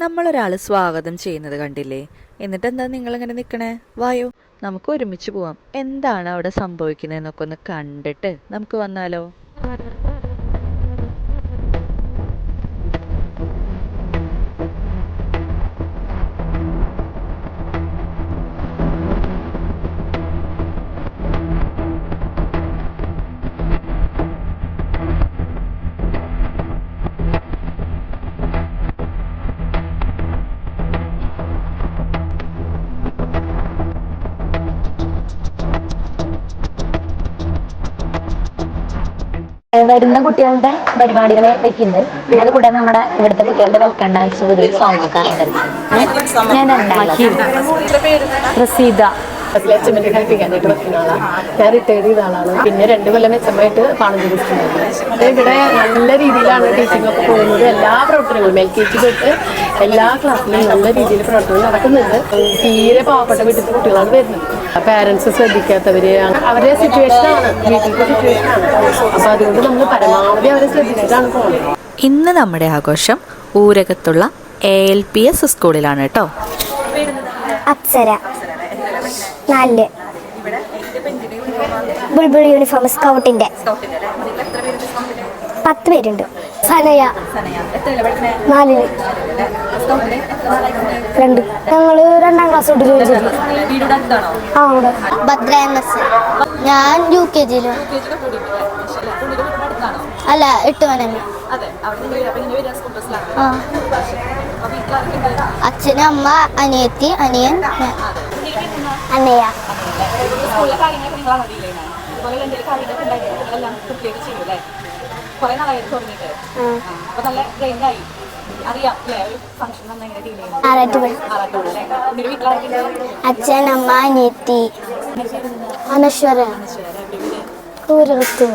നമ്മളൊരാൾ സ്വാഗതം ചെയ്യുന്നത് കണ്ടില്ലേ? എന്നിട്ട് എന്താ നിങ്ങളിങ്ങനെ നിൽക്കണേ വായോ. നമുക്ക് ഒരുമിച്ച് പോവാം. എന്താണ് അവിടെ സംഭവിക്കുന്നതെന്നൊക്കെ ഒന്ന് കണ്ടിട്ട് നമുക്ക് വന്നാലോ? വരുന്ന കുട്ടികളുടെ പരിപാടികൾ വെക്കുന്നത്. അത് കൂടാതെ നമ്മുടെ ഇവിടുത്തെ കുട്ടികളുടെ വെൽക്കം ഡാൻസ് സോങ് ഒക്കെ ഞാൻ രണ്ടാം ക്ലാസ് പ്രസീത അച്ഛമ്മന്റെ കളിപ്പിക്കാനായിട്ട് വെക്കുന്ന ആളാണ് ഞാൻ റിട്ടയർ ചെയ്ത ആളാണ്. പിന്നെ രണ്ട് കൊല്ലം മെച്ചമായിട്ട് പാണം ചെയ്തിട്ടുണ്ട് ഇവിടെ നല്ല രീതിയിലാണ് ടീച്ചിങ് ഒക്കെ പോകുന്നത്. എല്ലാ പ്രവർത്തനങ്ങളും എൽ കെ ജി തൊട്ട് എല്ലാ ക്ലാസ്സിലും നല്ല രീതിയിൽ പ്രവർത്തനം നടക്കുന്നുണ്ട്. തീരെ പാവപ്പെട്ട വീട്ടിലത്തെ കുട്ടികളാണ് വരുന്നത്. പാരന്റ്സ് ശ്രദ്ധിക്കാത്തവര് അവരുടെ വീട്ടിലത്തെ ആണ്. അപ്പൊ അതുകൊണ്ട് നമ്മൾ പരമാവധി അവരെ ശ്രദ്ധിച്ചിട്ടാണ് പോകുന്നത് ഇന്ന് നമ്മുടെ ആഘോഷം ഊരകത്തുള്ള എ എൽ പി എസ് സ്കൂളിലാണ് കേട്ടോ. അപ്സര. നാല്. ബുൾബുൾ യൂണിഫോം സ്കൗട്ടിന്റെ. പത്ത് പേരുണ്ട്. സനയ. നാലിൽ. രണ്ട്. ഞങ്ങൾ രണ്ടാം ക്ലാസ് തൊട്ട് ആ ഉണ്ട് ഭദ്ര എം എസ്. ഞാൻ യു കെ ജിയിലും. അല്ല എട്ട് മണി ആ. അച്ഛനും അമ്മ അനിയത്തി അനിയൻ ഞാൻ. അന്നയ്യ ആറാട്ടുപുഴ അച്ഛൻ അമ്മ അനിയത്തി. അനശ്വര. ഊരകത്ത്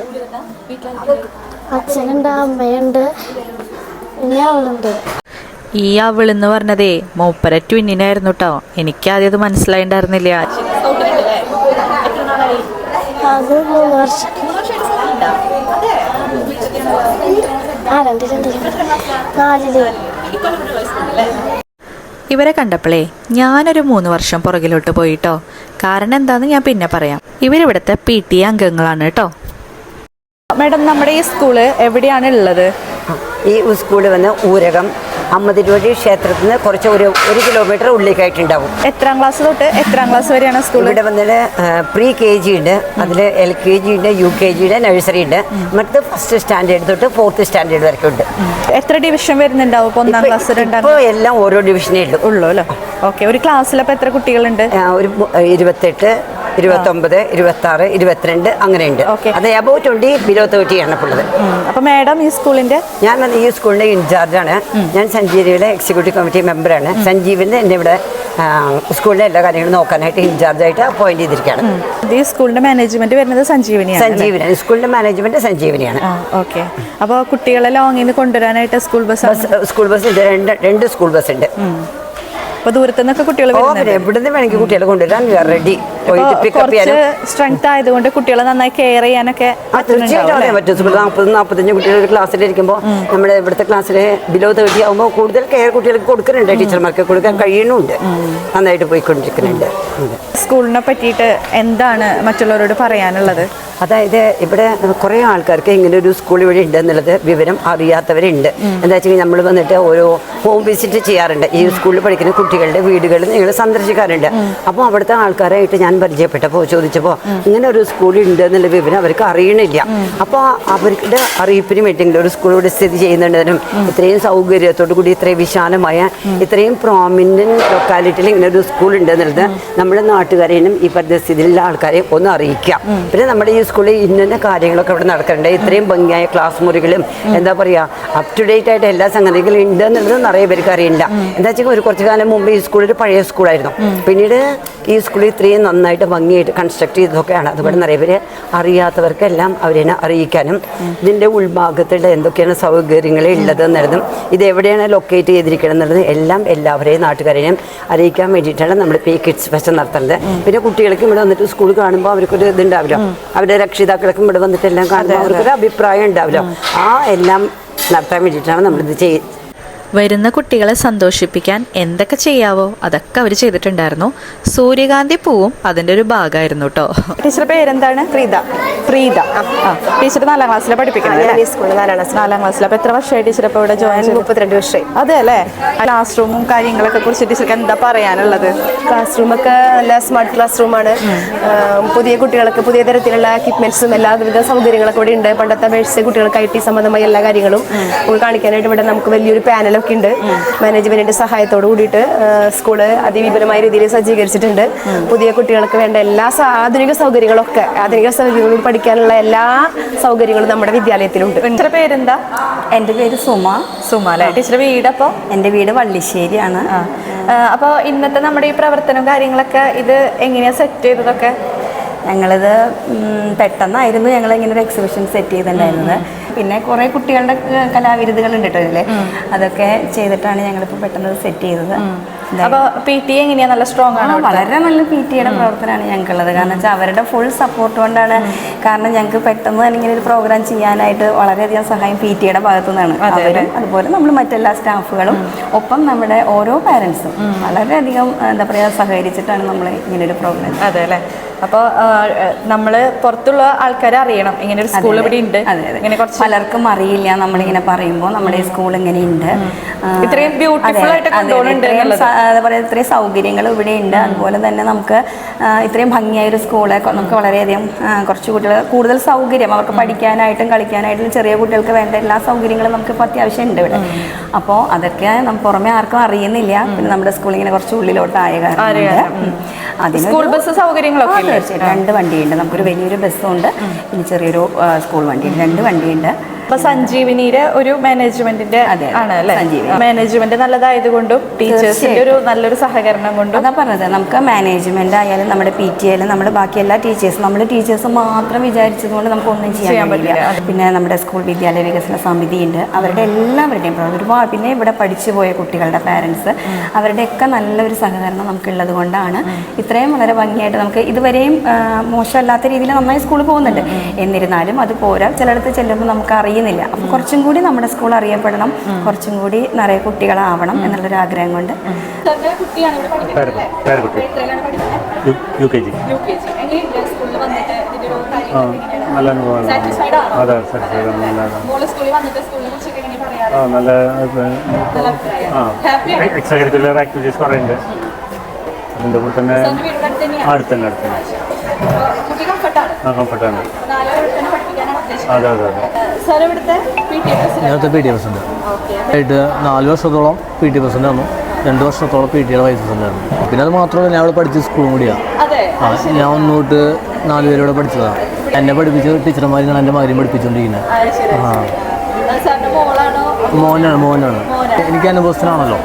അച്ഛനുണ്ട് അമ്മയുണ്ട്. പിന്നെ അവളുണ്ട്. ഈ അവളെന്ന് പറഞ്ഞതേ മൂപ്പര ട്വിന്നിനായിരുന്നു കേട്ടോ എനിക്ക് ആദ്യം അത് മനസ്സിലായിണ്ടായിരുന്നില്ല. അത് മൂന്ന് വർഷം. ഇവരെ കണ്ടപ്പോഴേ ഞാനൊരു മൂന്ന് വർഷം പുറകിലോട്ട് പോയിട്ടോ. കാരണം എന്താന്ന് ഞാൻ പിന്നെ പറയാം. ഇവരിവിടുത്തെ പി ടി അംഗങ്ങളാണ് കേട്ടോ. മാഡം നമ്മുടെ ഈ സ്കൂൾ എവിടെയാണ് ഉള്ളത്? ഈ സ്കൂളിൽ വന്ന് ഊരകം അമ്മതിരുവടി ക്ഷേത്രത്തിൽ നിന്ന് കുറച്ച് ഒരു ഒരു കിലോമീറ്റർ ഉള്ളിലേക്കായിട്ടുണ്ടാവും. എത്രാം ക്ലാസ് തൊട്ട് എത്രാം ക്ലാസ് വരെയാണ് സ്കൂൾ ഇവിടെ വന്നിട്ട് പ്രീ കെ ജി ഉണ്ട്. അതിൽ എൽ കെ ജി ഉണ്ട് യു കെ ഉണ്ട് നഴ്സറി ഉണ്ട്. മറ്റ് ഫസ്റ്റ് സ്റ്റാൻഡേർഡ് തൊട്ട് ഫോർത്ത് സ്റ്റാൻഡേർഡ് വരെ ഉണ്ട് എത്ര ഡിവിഷൻ വരുന്നുണ്ടാവും ഒന്നാം ക്ലാസ് രണ്ടാം ഇപ്പോൾ എല്ലാം ഓരോ ഡിവിഷനേ ഉള്ളൂ. ഉള്ളൂ അല്ലേ? ഓക്കെ ഒരു ക്ലാസ്സിൽ അപ്പോൾ എത്ര കുട്ടികളുണ്ട്? ഒരു ഇരുപത്തെട്ട് ഇരുപത്തൊമ്പത് ഇരുപത്തി ആറ് ഇരുപത്തിരണ്ട് അങ്ങനെയുണ്ട്. അത് അബൌ ട്വന്റി ബിലോ തേർട്ടി ആണ് ഉള്ളത്. അപ്പൊ മാഡം ഈ സ്കൂളിന്റെ? ഞാൻ ഈ ഇൻചാർജ് ആണ്. ഞാൻ സഞ്ജീവിയുടെ എക്സിക്യൂട്ടീവ് കമ്മിറ്റി മെമ്പറാണ് സഞ്ജീവിന്റെ എന്നെ ഇവിടെ സ്കൂളിലെ എല്ലാ കാര്യങ്ങളും നോക്കാനായിട്ട് ഇൻചാർജായിട്ട് അപ്പോയിന്റ് ചെയ്തിരിക്കുകയാണ്. ഈ സ്കൂളിന്റെ മാനേജ്മെന്റ് വരുന്നത് സഞ്ജീവനിയാണ് സഞ്ജീവിനാണ് സ്കൂളിന്റെ മാനേജ്മെന്റ് സഞ്ജീവനിയാണ്. ഓക്കെ അപ്പോൾ കുട്ടികളെ ലോങ്ങിൽ നിന്ന് കൊണ്ടുവരാനായിട്ട് സ്കൂൾ ബസ് സ്കൂൾ ബസ് ഉണ്ട്. രണ്ട് രണ്ട് സ്കൂൾ ബസ് ഉണ്ട്. അപ്പോൾ ദൂരത്തുനിന്നൊക്കെ കുട്ടികൾ എവിടെ നിന്ന് വേണമെങ്കിൽ കുട്ടികളെ കൊണ്ടുവരാൻ റെഡി കുറച്ച് സ്ട്രെങ്ത് ആയതുകൊണ്ട് കുട്ടികളെ നന്നായി കെയർ ചെയ്യാനൊക്കെ തീർച്ചയായിട്ടും പറ്റും. നാൽപ്പത് നാൽപ്പത്തഞ്ച് കുട്ടികൾ ഒരു ക്ലാസ്സിലിരിക്കുമ്പോൾ നമ്മുടെ ഇവിടുത്തെ ക്ലാസ്സിൽ ബിലോ തേർട്ടി ആകുമ്പോൾ കൂടുതൽ കെയർ കുട്ടികൾക്ക് കൊടുക്കുന്നുണ്ട്. ടീച്ചർമാർക്ക് കൊടുക്കാൻ കഴിയുന്നുണ്ട്. നന്നായിട്ട് പോയിക്കൊണ്ടിരിക്കുന്നുണ്ട്. സ്കൂളിനെ പറ്റിയിട്ട് എന്താണ് മറ്റുള്ളവരോട് പറയാനുള്ളത്? അതായത് ഇവിടെ കുറേ ആൾക്കാർക്ക് ഇങ്ങനെ ഒരു സ്കൂൾ ഇവിടെ ഉണ്ട് എന്നുള്ളത് വിവരം അറിയാത്തവരുണ്ട്. എന്താ വെച്ചാൽ നമ്മൾ വന്നിട്ട് ഓരോ ഹോം വിസിറ്റ് ചെയ്യാറുണ്ട്. ഈ സ്കൂളിൽ പഠിക്കുന്ന കുട്ടികളുടെ വീടുകൾ നിങ്ങൾ സന്ദർശിക്കാറുണ്ട്. അപ്പോൾ അവിടുത്തെ ആൾക്കാരായിട്ട് ഞാൻ പരിചയപ്പെട്ടപ്പോൾ ചോദിച്ചപ്പോൾ ഇങ്ങനെ ഒരു സ്കൂൾ ഉണ്ട് എന്നുള്ള വിവരം അവർക്ക് അറിയണില്ല. അപ്പോൾ അവരുടെ അറിയിപ്പിന് വേണ്ടിയെങ്കിലും ഒരു സ്കൂൾ ഇവിടെ സ്ഥിതി ചെയ്യുന്നുണ്ടതിനും ഇത്രയും സൗകര്യത്തോടു കൂടി ഇത്രയും വിശാലമായ ഇത്രയും പ്രോമിനന്റ് ലൊക്കാലിറ്റിയിൽ ഇങ്ങനെ ഒരു സ്കൂൾ ഉണ്ട് എന്നുള്ളത് നമ്മുടെ നാട്ടുകാരെയും ഈ പരിസ്ഥിതിയിലുള്ള ആൾക്കാരെയും ഒന്ന് അറിയിക്കാം. പിന്നെ നമ്മുടെ ഈ സ്കൂളിൽ ഇന്ന കാര്യങ്ങളൊക്കെ ഇവിടെ നടക്കുന്നുണ്ട്. ഇത്രയും ഭംഗിയായ ക്ലാസ് മുറികളും എന്താ പറയുക അപ് ടു ഡേറ്റ് ആയിട്ട് എല്ലാ സംഗതികളും ഉണ്ട് എന്നുള്ളത് നിറയെ പേർക്ക് അറിയില്ല എന്താ വെച്ചാൽ ഒരു കുറച്ച് കാലം മുമ്പ് ഈ സ്കൂൾ ഒരു പഴയ സ്കൂളായിരുന്നു. പിന്നീട് ഈ സ്കൂളിൽ ഇത്രയും നന്നായിട്ട് ഭംഗിയായിട്ട് കൺസ്ട്രക്ട് ചെയ്തതൊക്കെയാണ്. അതുപോലെ നിറയെ പേര് അറിയാത്തവർക്കെല്ലാം അവരെന്നെ അറിയിക്കാനും ഇതിന്റെ ഉൾഭാഗത്തുള്ള എന്തൊക്കെയാണ് സൗകര്യങ്ങൾ ഉള്ളത് എന്നുള്ളതും ഇത് എവിടെയാണ് ലൊക്കേറ്റ് ചെയ്തിരിക്കണം എന്നുള്ളത് എല്ലാം എല്ലാവരെയും നാട്ടുകാരെയും അറിയിക്കാൻ വേണ്ടിയിട്ടാണ് നമ്മൾ ഈ കിഡ്സ് ഫെസ്റ്റ് നടത്തുന്നത്. പിന്നെ കുട്ടികൾക്ക് ഇവിടെ വന്നിട്ട് സ്കൂൾ കാണുമ്പോൾ അവർക്കൊരു ഇതുണ്ടാവില്ല. അവരുടെ രക്ഷിതാക്കൾക്കും ഇവിടെ വന്നിട്ട് എല്ലാം കാണുമ്പോൾ അവർക്കൊരു അഭിപ്രായം ഉണ്ടാവില്ല. ആ എല്ലാം നടത്താൻ വേണ്ടിയിട്ടാണ് നമ്മളിത് ചെയ്യുന്നത് വരുന്ന കുട്ടികളെ സന്തോഷിപ്പിക്കാൻ എന്തൊക്കെ ചെയ്യാവോ അതൊക്കെ അവർ ചെയ്തിട്ടുണ്ടായിരുന്നു. സൂര്യകാന്തി പൂവും അതിന്റെ ഒരു ഭാഗമായിരുന്നു കേട്ടോ ടീച്ചറുടെ പേരെന്താണ്? പ്രീത. പ്രീത. ടീച്ചർ നാലാം ക്ലാസ്സിലെ പഠിപ്പിക്കുന്നത് സ്കൂളിൽ നാലാം ക്ലാസ് നാലാം ക്ലാസ്സിൽ അപ്പോൾ എത്ര വർഷമായി ടീച്ചർ ഇപ്പോൾ ഇവിടെ ജോയിൻ മുപ്പത്തിരണ്ട് വർഷമായി. അതെ അല്ലേ? ക്ലാസ് റൂമും കാര്യങ്ങളൊക്കെ കുറിച്ച് ടീച്ചർക്ക് എന്താ പറയാനുള്ളത്? ക്ലാസ് റൂം ഒക്കെ നല്ല സ്മാർട്ട് ക്ലാസ് റൂമാണ് പുതിയ കുട്ടികൾക്ക് പുതിയ തരത്തിലുള്ള എക്യുപ്മെന്റ്സും എല്ലാവിധ സൗകര്യങ്ങളൊക്കെ ഇവിടെ ഉണ്ട്. പണ്ടത്തെ അപേക്ഷിച്ച് കുട്ടികൾക്ക് ഐ ടി സംബന്ധമായ എല്ലാ കാര്യങ്ങളും കാണിക്കാനായിട്ട് ഇവിടെ നമുക്ക് വലിയൊരു പാനലൊക്കെ ഉണ്ട് മാനേജ്മെന്റിന്റെ സഹായത്തോട് കൂടിയിട്ട് സ്കൂൾ അതിവിപുലമായ രീതിയിൽ സജ്ജീകരിച്ചിട്ടുണ്ട്. പുതിയ കുട്ടികൾക്ക് വേണ്ട എല്ലാ ആധുനിക സൗകര്യങ്ങളൊക്കെ ആധുനിക സൗകര്യങ്ങളും പഠിക്കാനുള്ള എല്ലാ സൗകര്യങ്ങളും നമ്മുടെ വിദ്യാലയത്തിലുണ്ട്. എന്റെ പേരെന്താ? എന്റെ പേര് സുമ. സുമ അല്ലേ? ടീച്ചറുടെ വീടപ്പോൾ എന്റെ വീട് വള്ളിശ്ശേരിയാണ്. അപ്പോൾ ഇന്നത്തെ നമ്മുടെ ഈ പ്രവർത്തനം കാര്യങ്ങളൊക്കെ ഇത് എങ്ങനെയാണ് സെറ്റ് ചെയ്തതൊക്കെ? ഞങ്ങളിത് പെട്ടെന്നായിരുന്നു ഞങ്ങൾ ഇങ്ങനെ ഒരു എക്സിബിഷൻ സെറ്റ് ചെയ്തിട്ടുണ്ടായിരുന്നത്. പിന്നെ കുറേ കുട്ടികളുടെ ഏഹ്, കലാവിരുതുകളുണ്ട് കേട്ടോ അല്ലേ അതൊക്കെ ചെയ്തിട്ടാണ് ഞങ്ങൾ ഞങ്ങളിപ്പോൾ പെട്ടെന്ന് സെറ്റ് ചെയ്തത്. അപ്പോൾ പി ടി എങ്ങനെയാ? നല്ല സ്ട്രോങ് ആണ് വളരെ നല്ല പി ടിയുടെ പ്രവർത്തനമാണ് ഞങ്ങൾക്കുള്ളത്. കാരണം വെച്ചാൽ അവരുടെ ഫുൾ സപ്പോർട്ട് കൊണ്ടാണ് കാരണം ഞങ്ങൾക്ക് പെട്ടെന്ന് തന്നെ ഇങ്ങനെ ഒരു പ്രോഗ്രാം ചെയ്യാനായിട്ട് വളരെയധികം സഹായം പി ടിയുടെ ഭാഗത്തു നിന്നാണ് അവരും അതുപോലെ നമ്മൾ മറ്റെല്ലാ സ്റ്റാഫുകളും ഒപ്പം നമ്മുടെ ഓരോ പാരൻസും വളരെയധികം എന്താ പറയുക സഹകരിച്ചിട്ടാണ് നമ്മൾ ഇങ്ങനൊരു പ്രോഗ്രാം അതെ അല്ലേ? അപ്പോൾ നമ്മൾ പുറത്തുള്ള ആൾക്കാരെ അറിയണം. ഇങ്ങനെ ഒരു സ്കൂൾ ഇവിടെ ഉണ്ട്. ഇങ്ങനെ കുറച്ച് പലർക്കും അറിയില്ല നമ്മളിങ്ങനെ പറയുമ്പോൾ. നമ്മുടെ ഈ സ്കൂൾ ഇങ്ങനെയുണ്ട് ഉണ്ട് ഇത്രയും ബ്യൂട്ടിഫുൾ ആയിട്ട് ഇത്രയും സൗകര്യങ്ങൾ ഇവിടെ ഉണ്ട് അതുപോലെ തന്നെ നമുക്ക് ഇത്രയും ഭംഗിയായ ഒരു സ്കൂൾ നമുക്ക് വളരെയധികം കുറച്ച് കുട്ടികൾ കൂടുതൽ സൗകര്യം. അവർക്ക് പഠിക്കാനായിട്ടും കളിക്കാനായിട്ടും ചെറിയ കുട്ടികൾക്ക് വേണ്ട എല്ലാ സൗകര്യങ്ങളും നമുക്ക് ഇപ്പോൾ അത്യാവശ്യം ഉണ്ട് ഇവിടെ. അപ്പോൾ അതൊക്കെ നമുക്ക് പുറമെ ആർക്കും അറിയുന്നില്ല. പിന്നെ നമ്മുടെ സ്കൂൾ ഇങ്ങനെ കുറച്ച് ഉള്ളിലോട്ടായ കാരണം സ്കൂൾ ബസ് സൗകര്യങ്ങളൊക്കെ രണ്ട് വണ്ടിയുണ്ട്. നമുക്കൊരു വലിയൊരു ബസ്സുണ്ട് പിന്നെ ചെറിയൊരു സ്കൂൾ വണ്ടിയുണ്ട്. രണ്ട് വണ്ടിയുണ്ട്. അപ്പൊ സഞ്ജീവിനിയുടെ ഒരു മാനേജ്മെന്റിന്റെ ആണ് അല്ലേ. മാനേജ്മെന്റ് നല്ലതായത് കൊണ്ടും ടീച്ചേഴ്സിന്റെ ഒരു നല്ലൊരു സഹകരണം കൊണ്ടും അതാ പറഞ്ഞത്. നമുക്ക് മാനേജ്മെന്റ് ആയാലും നമ്മുടെ പി ടി ആയാലും നമ്മുടെ ബാക്കി എല്ലാ ടീച്ചേഴ്സും നമ്മൾ ടീച്ചേഴ്സ് മാത്രം വിചാരിച്ചതുകൊണ്ട് നമുക്ക് ഒന്നും ചെയ്യാൻ പറ്റില്ല. പിന്നെ നമ്മുടെ സ്കൂൾ വിദ്യാലയ വികസന സമിതി ഉണ്ട്. അവരുടെ എല്ലാവരുടെയും ഒരുപാട് പിന്നെ ഇവിടെ പഠിച്ചു പോയ കുട്ടികളുടെ പാരൻസ് അവരുടെയൊക്കെ നല്ലൊരു സഹകരണം നമുക്കുള്ളത് കൊണ്ടാണ്. ഇത്രയും വളരെ ഭംഗിയായിട്ട് നമുക്ക് ഇതുവരെയും മോശമല്ലാത്ത രീതിയിൽ നന്നായി സ്കൂളിൽ പോകുന്നുണ്ട്. എന്നിരുന്നാലും അത് പോരാ. ചിലയിടത്ത് ചെല്ലുമ്പോൾ നമുക്ക് അറിയുന്നില്ല. അപ്പോൾ കുറച്ചും കൂടി നമ്മുടെ സ്കൂൾ അറിയപ്പെടണം. കുറച്ചും കൂടി നിറയെ കുട്ടികളാവണം എന്നുള്ളൊരു ആഗ്രഹം കൊണ്ട്. പേരക്കുട്ടി യു കെ ജി ആ നല്ല അനുഭവമാണ്. അതെ സാറ്റിസ്ഫൈഡ് ആണ്. നല്ല ആ നല്ല ആ എക്സ്ട്രാ കരിക്കുലർ ആക്ടിവിറ്റീസ് കുറേ ഉണ്ട് അതിന്റെ കൂടെ തന്നെ അടുത്തന്നെ അടുത്തന്നെ. ആ കംഫർട്ടാണ് അതെ അതെ അതെ. പി ടി എ പ്രസിഡന്റ് ആയിട്ട് നാല് വർഷത്തോളം പി ടി പ്രസിഡന്റ് ആയിരുന്നു രണ്ട് വർഷത്തോളം പി ടിയുടെ വൈസ് പ്രസിഡന്റ് ആയിരുന്നു. പിന്നെ അത് മാത്രമല്ല ഞാൻ അവിടെ പഠിച്ച സ്കൂളും കൂടിയാണ് ആ ഞാൻ ഒന്നോട്ട് നാല് പേരോടെ ഇവിടെ പഠിച്ചതാണ് എന്നെ പഠിപ്പിച്ച ടീച്ചർമാരാണ് എന്റെ മകനും പഠിപ്പിച്ചുകൊണ്ടിരിക്കുന്നത് ആ മോനാണ് മോനാണ്. എനിക്ക് അനുഭവസ്ഥനാണല്ലോ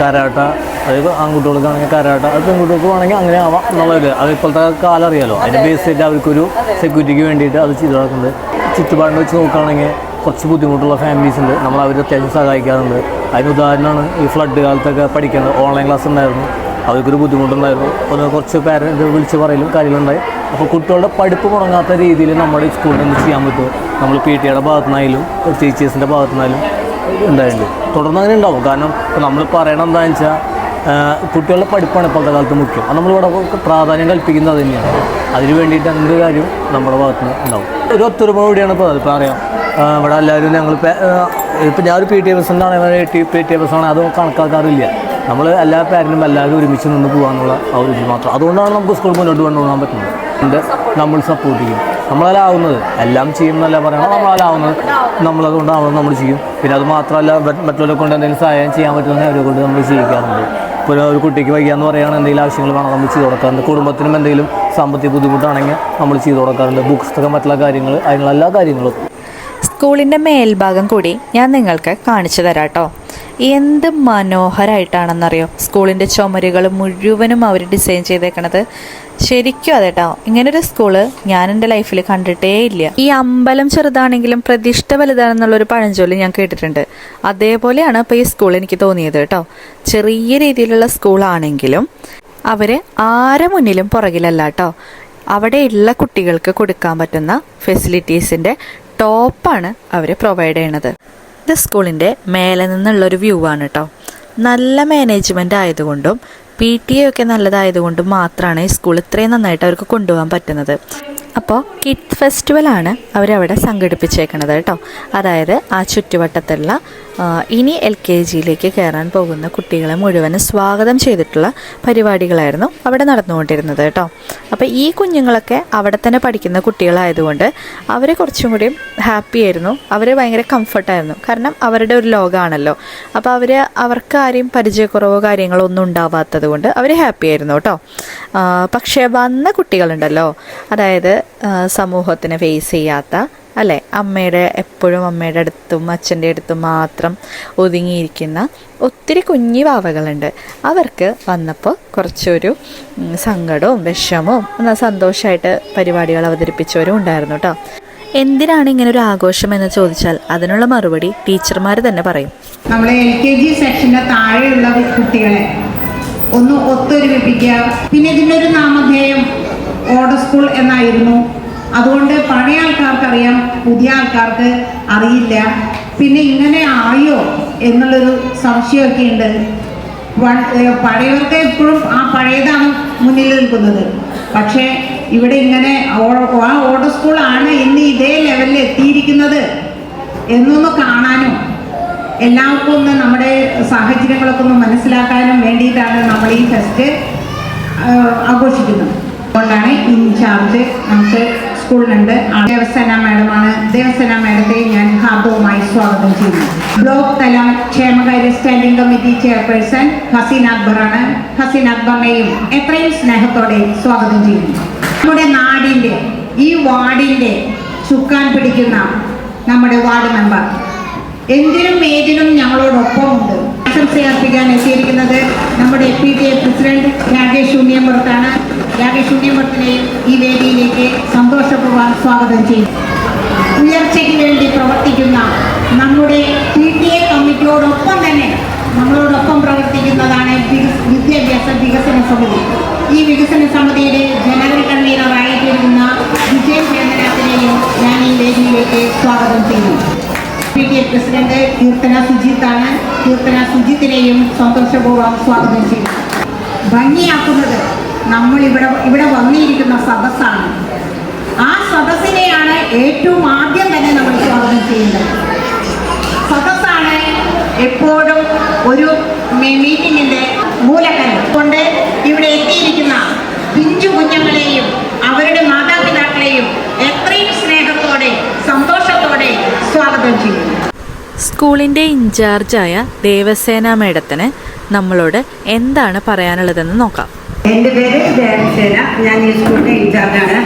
കരാട്ട. അതായത് ആൺകുട്ടികൾക്കാണെങ്കിൽ കരാട്ട. അത് പെൺകുട്ടികൾക്ക് വേണമെങ്കിൽ അങ്ങനെ ആവാം എന്നുള്ളത്. അത് ഇപ്പോഴത്തെ കാലം അറിയാലോ. അതിന്റെ ബേസ് ചെയ്തിട്ട് അവർക്കൊരു സെക്യൂരിറ്റിക്ക് വേണ്ടിയിട്ട് അത് ചെയ്തു നടക്കുന്നുണ്ട് ചുറ്റുപാടിനെ വെച്ച് നോക്കുകയാണെങ്കിൽ കുറച്ച് ബുദ്ധിമുട്ടുള്ള ഫാമിലീസ് ഉണ്ട്. നമ്മൾ അവർ അത്യാവശ്യം സഹായിക്കാറുണ്ട്. അതിന് ഉദാഹരണമാണ് ഈ ഫ്ലഡ് കാലത്തൊക്കെ പഠിക്കുന്നത്. ഓൺലൈൻ ക്ലാസ് ഉണ്ടായിരുന്നു. അവർക്കൊരു ബുദ്ധിമുട്ടുണ്ടായിരുന്നു. ഒന്ന് കുറച്ച് പേരന്റ് വിളിച്ച് പറയലും കാര്യങ്ങളുണ്ടായി. അപ്പോൾ കുട്ടികളുടെ പഠിപ്പ് മുടങ്ങാത്ത രീതിയിൽ നമ്മുടെ സ്കൂളിൽ നിന്ന് ചെയ്യാൻ പറ്റും? നമ്മൾ പി ടിയുടെ ഭാഗത്തുനിന്നായാലും ടീച്ചേഴ്സിന്റെ ഭാഗത്തുനിന്നായാലും ഉണ്ടായിട്ടുണ്ട്. തുടർന്ന് അങ്ങനെ ഉണ്ടാവും. കാരണം നമ്മൾ പറയണം എന്താണെന്ന് വെച്ചാൽ കുട്ടികളുടെ പഠിപ്പാണ് ഇപ്പോഴത്തെ കാലത്ത് മുഖ്യം. അത് നമ്മളിവിടെ പ്രാധാന്യം കൽപ്പിക്കുന്നത് തന്നെയാണ്. അതിന് വേണ്ടിയിട്ട് എന്ത് കാര്യം നമ്മുടെ ഭാഗത്ത് നിന്ന് ഉണ്ടാവും. ഒരു ഒത്തൊരുമ കൂടിയാണ് ഇപ്പോൾ അതിപ്പോൾ അറിയാം ഇവിടെ എല്ലാവരും ഞങ്ങൾ ഇപ്പം ഞാൻ ഒരു P T A president T P T A president അത് കണക്കാക്കാറില്ല. നമ്മൾ എല്ലാ പേരന്റും എല്ലാവരും ഒരുമിച്ച് നിന്ന് പോകാനുള്ള ആ ഒരു ഇത് മാത്രം. അതുകൊണ്ടാണ് നമുക്ക് സ്കൂൾ മുന്നോട്ട് കൊണ്ടുപോകാൻ പറ്റുന്നത്. ഉണ്ട് നമ്മൾ സപ്പോർട്ട് ചെയ്യും. നമ്മളതിലാവുന്നത് എല്ലാം ചെയ്യും എന്നല്ല പറയണം നമ്മളതിലാവുന്നത് നമ്മളതുകൊണ്ടാണ് നമ്മൾ ചെയ്യും. പിന്നെ അത് മാത്രമല്ല മറ്റ് മറ്റുള്ളവരെ കൊണ്ട് എന്തെങ്കിലും സഹായം ചെയ്യാൻ പറ്റുന്ന അവരെ കൊണ്ട് നമ്മൾ ചെയ്യിക്കാറുണ്ട് ഇപ്പോൾ ഒരു കുട്ടിക്ക് വയ്യാന്ന് പറയുകയാണെങ്കിൽ എന്തെങ്കിലും ആവശ്യങ്ങൾ വേണം നമ്മൾ ചെയ്ത് കൊടുക്കാറുണ്ട്. കുടുംബത്തിനും എന്തെങ്കിലും സാമ്പത്തിക ബുദ്ധിമുട്ടാണെങ്കിൽ നമ്മൾ ചെയ്ത് കൊടുക്കാറുണ്ട്. പുസ്തകം മറ്റുള്ള കാര്യങ്ങൾ അതിനുള്ള എല്ലാ കാര്യങ്ങളും. സ്കൂളിന്റെ മേൽഭാഗം കൂടി ഞാൻ നിങ്ങൾക്ക് കാണിച്ചു തരാം കേട്ടോ. എന്ത് മനോഹരമായിട്ടാണെന്നറിയോ സ്കൂളിന്റെ ചുമരുകൾ മുഴുവനും അവർ ഡിസൈൻ ചെയ്തേക്കണത്. ശരിക്കും അതേട്ടോ. ഇങ്ങനൊരു സ്കൂൾ ഞാൻ എന്റെ ലൈഫിൽ കണ്ടിട്ടേ ഇല്ല. ഈ അമ്പലം ചെറുതാണെങ്കിലും പ്രതിഷ്ഠ വലുതാണെന്നുള്ളൊരു പഴഞ്ചൊല്ലി ഞാൻ കേട്ടിട്ടുണ്ട്. അതേപോലെയാണ് ഇപ്പോൾ ഈ സ്കൂൾ എനിക്ക് തോന്നിയത് കേട്ടോ. ചെറിയ രീതിയിലുള്ള സ്കൂളാണെങ്കിലും അവർ ആരെ മുന്നിലും പുറകിലല്ല കേട്ടോ. അവിടെയുള്ള കുട്ടികൾക്ക് കൊടുക്കാൻ പറ്റുന്ന ഫെസിലിറ്റീസിന്റെ ടോപ്പാണ് അവർ പ്രൊവൈഡ് ചെയ്യണത്. ഇത് സ്കൂളിന്റെ മേലെ നിന്നുള്ളൊരു വ്യൂ ആണ് കേട്ടോ നല്ല മാനേജ്മെന്റ് ആയതുകൊണ്ടും പി ടി എ ഒക്കെ നല്ലതായതുകൊണ്ടും മാത്രമാണ് ഈ സ്കൂൾ ഇത്രയും നന്നായിട്ട് അവർക്ക് കൊണ്ടുപോകാൻ പറ്റുന്നത്. അപ്പോൾ കിഡ് ഫെസ്റ്റിവലാണ് അവരവിടെ സംഘടിപ്പിച്ചേക്കണത് കേട്ടോ. അതായത് ആ ചുറ്റുവട്ടത്തുള്ള ഇനി എൽ കെ ജിയിലേക്ക് കയറാൻ പോകുന്ന കുട്ടികളെ മുഴുവനും സ്വാഗതം ചെയ്തിട്ടുള്ള പരിപാടികളായിരുന്നു അവിടെ നടന്നുകൊണ്ടിരുന്നത് കേട്ടോ. അപ്പോൾ ഈ കുഞ്ഞുങ്ങളൊക്കെ അവിടെ തന്നെ പഠിക്കുന്ന കുട്ടികളായതുകൊണ്ട് അവരെ കുറച്ചും കൂടി ഹാപ്പി ആയിരുന്നു. അവർ ഭയങ്കര കംഫർട്ടായിരുന്നു. കാരണം അവരുടെ ഒരു ലോകമാണല്ലോ. അപ്പോൾ അവർ അവർക്ക് ആരെയും പരിചയക്കുറവോ കാര്യങ്ങളോ ഒന്നും ഉണ്ടാവാത്തത് കൊണ്ട് അവർ ഹാപ്പി ആയിരുന്നു കേട്ടോ. പക്ഷേ വന്ന കുട്ടികളുണ്ടല്ലോ. അതായത് സമൂഹത്തിനെ ഫേസ് ചെയ്യാത്ത അല്ലേ? അമ്മയുടെ എപ്പോഴും അമ്മയുടെ അടുത്തും അച്ഛന്റെ അടുത്തും മാത്രം ഒതുങ്ങിയിരിക്കുന്ന ഒത്തിരി കുഞ്ഞി വാവകളുണ്ട്. അവർക്ക് വന്നപ്പോൾ കുറച്ചൊരു സങ്കടവും വിഷമവും എന്നാൽ സന്തോഷമായിട്ട് പരിപാടികൾ അവതരിപ്പിച്ചവരും ഉണ്ടായിരുന്നു കേട്ടോ എന്തിനാണ് ഇങ്ങനെ ഒരു ആഘോഷം എന്ന് ചോദിച്ചാൽ അതിനുള്ള മറുപടി ടീച്ചർമാർ തന്നെ പറയും. നമ്മൾ എൽ കെ ജി സെക്ഷന്റെ താഴെയുള്ള കുട്ടികളെ ഒന്ന് ഒത്തൊരുമിപ്പിക്കുക. പിന്നെ ഇതിന്റെ ഒരു നാമധേയം. ഓർഡർ സ്കൂൾ എന്നായിരുന്നു. അതുകൊണ്ട് പഴയ ആൾക്കാർക്ക് അറിയാം പുതിയ ആൾക്കാർക്ക് അറിയില്ല. പിന്നെ ഇങ്ങനെ ആയോ എന്നുള്ളൊരു സംശയമൊക്കെ ഉണ്ട് പഴയവർക്ക് എപ്പോഴും ആ പഴയതാണ് മുന്നിൽ നിൽക്കുന്നത്. പക്ഷേ ഇവിടെ ഇങ്ങനെ ആ ഓർഡർ സ്കൂളാണ് ഇന്ന് ഇതേ ലെവലിൽ എത്തിയിരിക്കുന്നത് എന്നൊന്ന് കാണാനും എല്ലാവർക്കും ഒന്ന് നമ്മുടെ സാഹചര്യങ്ങളൊക്കെ ഒന്ന് മനസ്സിലാക്കാനും വേണ്ടിയിട്ടാണ് നമ്മൾ ഈ ഫെസ്റ്റ് ആഘോഷിക്കുന്നത്. അതുകൊണ്ടാണ് ഇൻചാർജ് നമുക്ക് സ്കൂളിലുണ്ട്. ദേവസേന മാഡമാണ്. ദേവസേന മാഡത്തെ ഞാൻ ഹാർദവുമായി സ്വാഗതം ചെയ്യുന്നു. ബ്ലോക്ക് തലം ക്ഷേമകാര്യ സ്റ്റാൻഡിംഗ് കമ്മിറ്റി ചെയർപേഴ്സൺ ഹസീൻ അക്ബറാണ്. ഹസീൻ അക്ബറിനെയും എത്രയും സ്നേഹത്തോടെ സ്വാഗതം ചെയ്യുന്നു. നമ്മുടെ നാടിന്റെ ഈ വാർഡിന്റെ ചുക്കാൻ പിടിക്കുന്ന നമ്മുടെ വാർഡ് മെമ്പർ. എന്തിനും ഏതിനും ഞങ്ങളോടൊപ്പമുണ്ട്. ആശംസ അർപ്പിക്കാൻ എത്തിയിരിക്കുന്നത് നമ്മുടെ P T A president Rakesh ഉണ്ണിയമ്പുറത്താണ്. Rakesh ഉണ്ണിയമ്പുറത്തിനെയും ഈ വേദിയിലേക്ക് സന്തോഷപൂർവം സ്വാഗതം ചെയ്യും ഉയർച്ചയ്ക്ക് വേണ്ടി പ്രവർത്തിക്കുന്ന നമ്മുടെ പി ടി എ കമ്മിറ്റിയോടൊപ്പം തന്നെ നമ്മളോടൊപ്പം പ്രവർത്തിക്കുന്നതാണ് വിദ്യാഭ്യാസ വികസന സമിതി. ഈ വികസന സമിതിയുടെ ജനറൽ കൺവീനറായിട്ടിരിക്കുന്ന വിജയ് ഞാൻ ഈ വേദിയിലേക്ക് സ്വാഗതം ചെയ്യുന്നു. എ പ്രസിഡന്റ് കീർത്തന സുജിത്താണ് കീർത്തന സുജിത്തിനെയും സന്തോഷപൂർവം സ്വാഗതം ചെയ്യുന്നു. ഭംഗിയാക്കുന്നത് നമ്മൾ ഇവിടെ ഇവിടെ വന്നിരിക്കുന്ന സദസ്സാണ്. ആ സദസ്സിനെയാണ് ഏറ്റവും ആദ്യം തന്നെ നമ്മൾ സ്വാഗതം ചെയ്യുന്നത്. സദസ്സാണ് എപ്പോഴും ഒരു മീറ്റിങ്ങിന്റെ മൂലകരം കൊണ്ട് ഇവിടെ എത്തിയിരിക്കുന്ന പിഞ്ചു കുഞ്ഞുങ്ങളെയും അവരുടെ മാതാപിതാക്കളെയും എത്രയും സ്നേഹത്തോടെ സന്തോഷത്തോടെ സ്വാഗതം ചെയ്യുന്നു. സ്കൂളിന്റെ ഇൻചാർജായ ദേവസേന മേഡത്തിന് നമ്മളോട് എന്താണ് പറയാനുള്ളതെന്ന് നോക്കാം. എന്റെ പേര് ദേവസേന. ഞാൻ ഈ സ്കൂളിന്റെ ഇൻചാർജാണ്.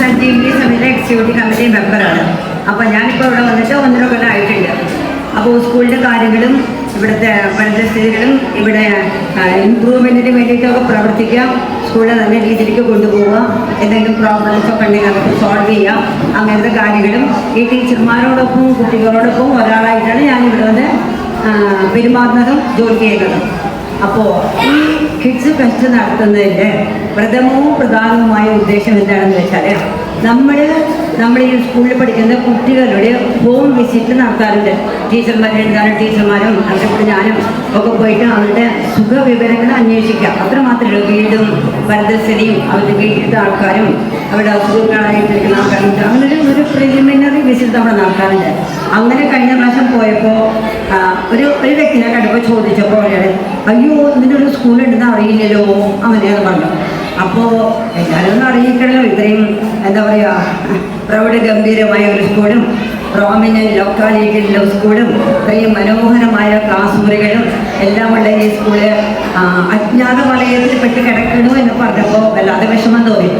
സഞ്ജീവിന്റെ സമിതിയിലെ എക്സിക്യൂട്ടീവ് കമ്മിറ്റി മെമ്പറാണ് അപ്പോൾ ഞാനിപ്പോൾ ഇവിടെ വന്നിട്ട് ഒന്നര കൊല്ലം ആയിട്ടുണ്ട്. അപ്പോൾ സ്കൂളിന്റെ കാര്യങ്ങളും ഇവിടുത്തെ പരിസ്ഥിതികളും ഇവിടെ ഇമ്പ്രൂവ്മെന്റിന് വേണ്ടിയിട്ടൊക്കെ പ്രവർത്തിക്കാം സ്കൂളിനെ നല്ല രീതിയിലേക്ക് കൊണ്ടുപോവുക എന്തെങ്കിലും പ്രോബ്ലംസ് ഒക്കെ ഉണ്ടെങ്കിൽ അതൊക്കെ സോൾവ് ചെയ്യാം അങ്ങനത്തെ കാര്യങ്ങളും. ഈ ടീച്ചർമാരോടൊപ്പം കുട്ടികളോടൊപ്പം ഒരാളായിട്ടാണ് ഞാൻ ഇവിടെ വന്ന് പെരുമാറുന്നതും ജോലി ചെയ്യുന്നതും. അപ്പോൾ ഈ കിഡ്സ് ഫെസ്റ്റ് നടത്തുന്നതിന്റെ പ്രഥമവും പ്രധാനവുമായ ഉദ്ദേശം എന്താണെന്ന് വെച്ചാൽ നമ്മൾ നമ്മുടെ ഈ സ്കൂളിൽ പഠിക്കുന്ന കുട്ടികളുടെ ഹോം വിസിറ്റ് നടത്താറുണ്ട്. ടീച്ചർമാരെ എഴുതാനും ടീച്ചർമാരും അവരുടെ കൂടെ ഞാനും ഒക്കെ പോയിട്ട് അവരുടെ സുഖവിവരങ്ങൾ അന്വേഷിക്കാം അത്ര മാത്രമേ വീടും പരിതസ്ഥിതിയും അവരുടെ വീട്ടിലത്തെ ആൾക്കാരും അവരുടെ അസുഖങ്ങളായിട്ടിരിക്കുന്ന ആൾക്കാരുണ്ട് അങ്ങനെ ഒരു- ഒരു പ്രിലിമിനറി വിസിറ്റ് നമ്മൾ നടത്താറുണ്ട്. അങ്ങനെ കഴിഞ്ഞ പ്രാവശ്യം പോയപ്പോൾ ഒരു ഒരു വ്യക്തിനെ കണ്ടപ്പോൾ ചോദിച്ചപ്പോൾ അയ്യോ ഇതിനൊരു സ്കൂളുണ്ടെന്ന് അറിയില്ലല്ലോ അങ്ങനെയാണ് പറഞ്ഞു. അപ്പോൾ എല്ലാവരും അറിയിക്കണല്ലോ ഇത്രയും എന്താ പറയുക പ്രൗഢ ഗംഭീരമായ ഒരു സ്കൂളും പ്രോമിനന്റ് ലവ് സ്കൂളും ഇത്രയും മനോഹരമായ ക്ലാസ് മുറികളും എല്ലാം ഉള്ള ഈ സ്കൂൾ അജ്ഞാത വലയത്തിൽ പെട്ട് കിടക്കണു എന്ന് പറഞ്ഞപ്പോൾ വല്ലാതെ വിഷമം തോന്നി.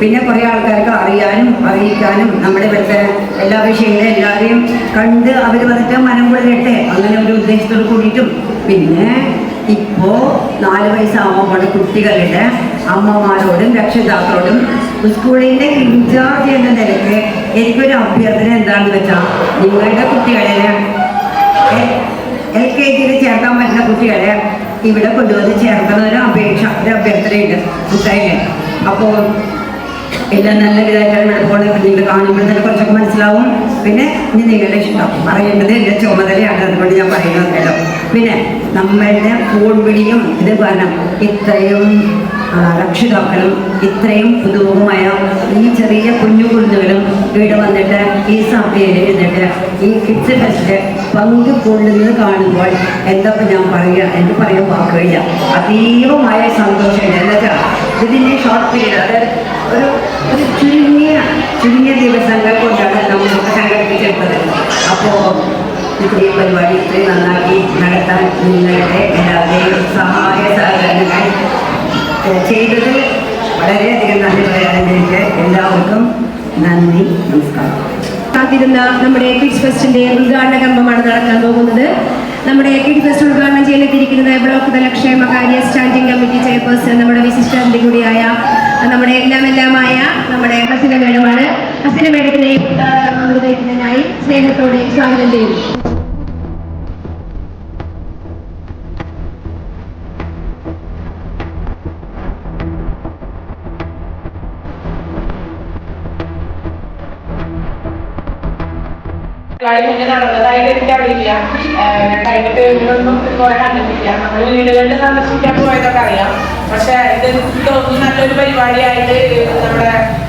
പിന്നെ കുറേ ആൾക്കാർക്ക് അറിയാനും അറിയിക്കാനും നമ്മുടെ ഇവിടുത്തെ എല്ലാ വിഷയങ്ങളും എല്ലാവരെയും കണ്ട് അവർ വന്നിട്ട് മനം കൊള്ളിട്ടെ അങ്ങനെ ഒരു ഉദ്ദേശത്തോട് കൂടിയിട്ടും. പിന്നെ ഇപ്പോൾ നാല് വയസ്സാകുമ്പോൾ കുട്ടികളുടെ അമ്മമാരോടും രക്ഷിതാക്കളോടും സ്കൂളിന്റെ ഇൻചാർജ് എന്ന നിലയ്ക്ക് എനിക്കൊരു അഭ്യർത്ഥന എന്താണെന്ന് വെച്ചാൽ നിങ്ങളുടെ കുട്ടികളെ എൽ കെ ജിയിൽ ചേർക്കാൻ പറ്റുന്ന കുട്ടികളെ ഇവിടെ കൊണ്ടുവന്ന് ചേർക്കുന്ന ഒരു അപേക്ഷ ഒരു അഭ്യർത്ഥനയുണ്ട്. കുട്ടികളെ അപ്പോൾ എല്ലാം നല്ല ഇതായിട്ടാണ് ഇവിടെ പോകുന്നത് നിങ്ങൾ കാണുമ്പോൾ തന്നെ കുറച്ചൊക്കെ മനസ്സിലാവും. പിന്നെ ഇനി നിങ്ങളുടെ ഇഷ്ടം. പറയേണ്ടത് എന്റെ ചുമതലയാണ്. അതുകൊണ്ട് ഞാൻ പറയുന്നത് കേട്ടോ. പിന്നെ നമ്മളുടെ ഫോൺ വിളിയും ഇത് കാരണം ഇത്രയും രക്ഷിതാക്കളും ഇത്രയും പുതുമുഖമായ ഈ ചെറിയ കുഞ്ഞു കുഞ്ഞുങ്ങളും ഇവിടെ വന്നിട്ട് ഈ സഭയിൽ ഇരുന്നിട്ട് ഈ കിഡ്സ് ഫെസ്റ്റ് പങ്കുകൊള്ളുന്നത് കാണുമ്പോൾ എന്താ ഞാൻ പറയുക? എനിക്ക് പറയാൻ വാക്കുകളില്ല. അതീവമായ സന്തോഷം എന്താ വെച്ചാൽ ഇതിന്റെ ഷോർട്ട് പീരീഡ് അതായത് ഒരു ഒരു ചുരുങ്ങിയ ചുരുങ്ങിയ ദിവസങ്ങൾ കൊണ്ടാണ് നമ്മളൊക്കെ സംഘടിപ്പിച്ചെടുത്തത് അപ്പോൾ ഇത്രയും പരിപാടി ഇത്രയും നന്നാക്കി നടത്താൻ നിങ്ങളുടെ എല്ലാവരുടെയും സഹായ സഹകരണങ്ങൾ ചെയ്തത് വളരെയധികം നന്ദി പറയാനുണ്ട് എല്ലാവർക്കും നന്ദി നമസ്കാരം. കാത്തിരുന്ന നമ്മുടെ കിഡ്സ് ഫെസ്റ്റിന്റെ ഉദ്ഘാടന കർമ്മമാണ് നടക്കാൻ പോകുന്നത്. നമ്മുടെ കിഡ് ഫെസ്റ്റ് ഉദ്ഘാടനം ചെയ്യാനെത്തിയിരിക്കുന്നത് ബ്ലോക്ക് തല ക്ഷേമകാര്യ സ്റ്റാൻഡിംഗ് കമ്മിറ്റി ചെയർപേഴ്സൺ നമ്മുടെ വിശിഷ്ട കൂടിയായ നമ്മുടെ എല്ലാം എല്ലാമായ നമ്മുടെ ഹസിന മേഡമാണ്. ഹസിന മേഡത്തിനെ സ്നേഹത്തോടെ സ്വാഗതം ചെയ്യുന്നു. പോയതൊക്കെ അറിയാം.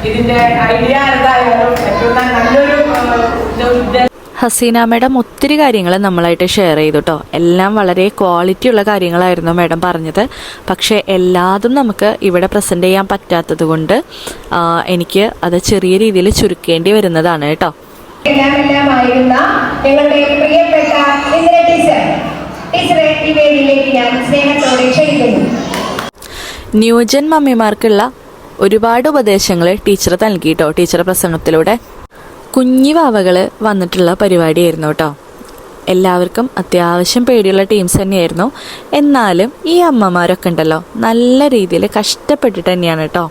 ഇതിന്റെ ഐഡിയ ഹസീന മാഡം ഒത്തിരി കാര്യങ്ങൾ നമ്മളായിട്ട് ഷെയർ ചെയ്തു കേട്ടോ എല്ലാം വളരെ ക്വാളിറ്റി ഉള്ള കാര്യങ്ങളായിരുന്നു മാഡം പറഞ്ഞത്. പക്ഷേ എല്ലാതും നമുക്ക് ഇവിടെ പ്രസന്റ് ചെയ്യാൻ പറ്റാത്തത് എനിക്ക് അത് ചെറിയ രീതിയിൽ ചുരുക്കേണ്ടി വരുന്നതാണ് കേട്ടോ എല്ലാം എല്ലാമായിരുന്ന ഞങ്ങളുടെ പ്രിയപ്പെട്ട ഇന്ദിര ടീച്ചർ. ടീച്ചറെ ഈ വേദിയിലേക്ക് ഞാൻ സ്നേഹത്തോടെ ക്ഷണിക്കുന്നു. ന്യൂജൻ മമ്മിമാർക്കുള്ള ഒരുപാട് ഉപദേശങ്ങൾ ടീച്ചർ നൽകി കേട്ടോ ടീച്ചർ പ്രസംഗത്തിലൂടെ കുഞ്ഞി വാവകൾ വന്നിട്ടുള്ള പരിപാടിയായിരുന്നു കേട്ടോ. എല്ലാവർക്കും അത്യാവശ്യം പേടിയുള്ള ടീംസ് തന്നെയായിരുന്നു. എന്നാലും ഈ അമ്മമാരൊക്കെ ഉണ്ടല്ലോ നല്ല രീതിയിൽ കഷ്ടപ്പെട്ടിട്ട് തന്നെയാണ് കേട്ടോ.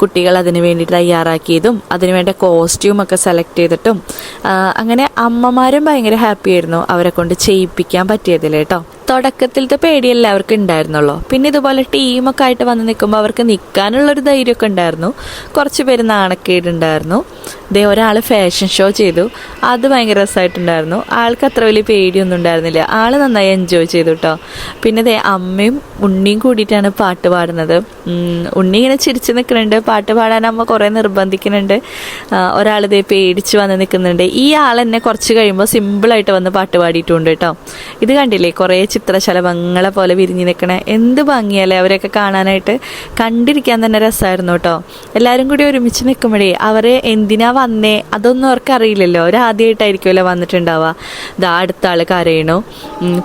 കുട്ടികൾ അതിന് വേണ്ടി തയ്യാറാക്കിയതും അതിന് വേണ്ട കോസ്റ്റ്യൂം ഒക്കെ സെലക്ട് ചെയ്തിട്ടും അങ്ങനെ അമ്മമാരും ഭയങ്കര ഹാപ്പി ആയിരുന്നു അവരെ കൊണ്ട് ചെയ്യിപ്പിക്കാൻ പറ്റിയതിൽ കേട്ടോ. തുടക്കത്തിലത്തെ പേടി എല്ലാവർക്കും ഉണ്ടായിരുന്നുള്ളൂ. പിന്നെ ഇതുപോലെ ടീമൊക്കെ ആയിട്ട് വന്ന് നിൽക്കുമ്പോൾ അവർക്ക് നിൽക്കാനുള്ളൊരു ധൈര്യമൊക്കെ ഉണ്ടായിരുന്നു. കുറച്ച് പേര് നാണക്കേടുണ്ടായിരുന്നു. ഇതേ ഒരാൾ ഫാഷൻ ഷോ ചെയ്തു. അത് ഭയങ്കര രസമായിട്ടുണ്ടായിരുന്നു. ആൾക്ക് അത്ര വലിയ പേടിയൊന്നും ഉണ്ടായിരുന്നില്ല. ആൾ നന്നായി എൻജോയ് ചെയ്തു കേട്ടോ പിന്നെ ദേ അമ്മയും ഉണ്ണിയും കൂടിയിട്ടാണ് പാട്ട് പാടുന്നത്. ഉണ്ണി ഇങ്ങനെ ചിരിച്ചു നിൽക്കുന്നുണ്ട്. പാട്ട് പാടാൻ അമ്മ കുറേ നിർബന്ധിക്കുന്നുണ്ട്. ഒരാൾ ഇതേ പേടിച്ച് വന്ന് നിൽക്കുന്നുണ്ട്. ഈ ആൾ എന്നെ കുറച്ച് കഴിയുമ്പോൾ സിമ്പിളായിട്ട് വന്ന് പാട്ട് പാടിയിട്ടുണ്ട് കേട്ടോ ഇത് കണ്ടില്ലേ? കുറേ ചിത്രശലഭങ്ങളെ പോലെ വിരിഞ്ഞു നിൽക്കണേ എന്ത് ഭംഗിയല്ലേ അവരെയൊക്കെ കാണാനായിട്ട്. കണ്ടിരിക്കാൻ തന്നെ രസമായിരുന്നു കേട്ടോ. എല്ലാവരും കൂടി ഒരുമിച്ച് നിൽക്കുമ്പോഴേ അവരെ എന്തിനാ വന്നേ? അതൊന്നും അവർക്ക് അറിയില്ലല്ലോ. അവർ ആദ്യമായിട്ടായിരിക്കുമല്ലോ വന്നിട്ടുണ്ടാവുക. ഇതാ അടുത്ത ആൾ കരയണു.